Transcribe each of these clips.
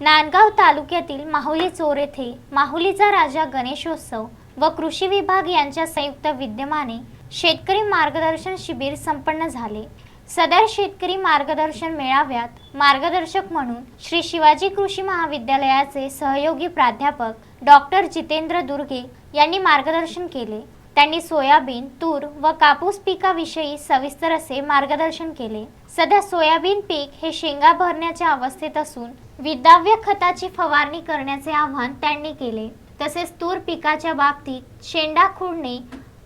नांदगाव तालुक्यातील माहुली चोर येथे माहुलीचा राजा गणेशोत्सव व कृषी विभाग यांच्या संयुक्त विद्यमाने शेतकरी मार्गदर्शन शिबिर संपन्न झाले. सदर शेतकरी मार्गदर्शन मेळाव्यात मार्गदर्शक म्हणून श्री शिवाजी कृषी महाविद्यालयाचे सहयोगी प्राध्यापक डॉक्टर जितेंद्र दुर्गे यांनी मार्गदर्शन केले. त्यांनी सोयाबीन तूर व कापूस पिकाविषयी सविस्तर असे मार्गदर्शन केले. सध्या सोयाबीन पीक हे शेंगा भरण्याच्या अवस्थेत असून विद्राव्य खताची फवारणी करण्याचे आवाहन त्यांनी केले. तसेच तूर पिकाच्या बाबतीत शेंडा खुडणे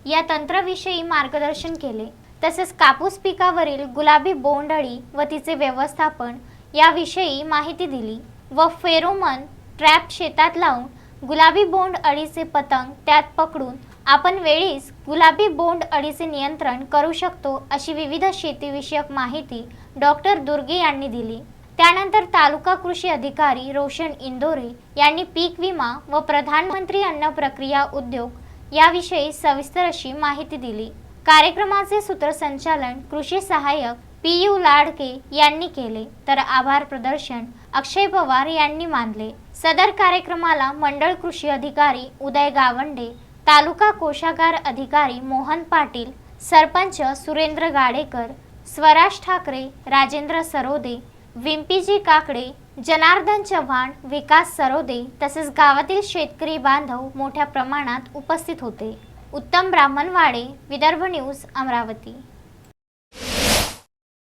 या तंत्राविषयी मार्गदर्शन केले. तसेच कापूस पिकावरील गुलाबी बोंडअळी व तिचे व्यवस्थापन याविषयी माहिती दिली व फेरोमन ट्रॅप शेतात लावून गुलाबी बोंड अळीचे पतंग त्यात पकडून आपण वेळीच गुलाबी बोंड अळीचे नियंत्रण करू शकतो अशी विविध शेतीविषयक माहिती डॉक्टर दुर्गे यांनी दिली. त्यानंतर तालुका कृषी अधिकारी रोशन इंदोरे यांनी पीक विमा व प्रधानमंत्री अन्न प्रक्रिया उद्योग याविषयी सविस्तर अशी माहिती दिली. कार्यक्रमाचे सूत्रसंचालन कृषी सहाय्यक पी यू लाडके यांनी केले. तर आभार प्रदर्शन अक्षय पवार यांनी मानले. सदर कार्यक्रमाला मंडळ कृषी अधिकारी उदय गावंडे तालुका कोशागार अधिकारी मोहन पाटील सरपंच सुरेंद्र गाडेकर स्वराज ठाकरे राजेंद्र सरोदे विंपीजी काकडे जनार्दन चव्हाण विकास सरोदे तसेच गावातील शेतकरी बांधव मोठ्या प्रमाणात उपस्थित होते. उत्तम ब्राह्मणवाडे विदर्भ न्यूज अमरावती.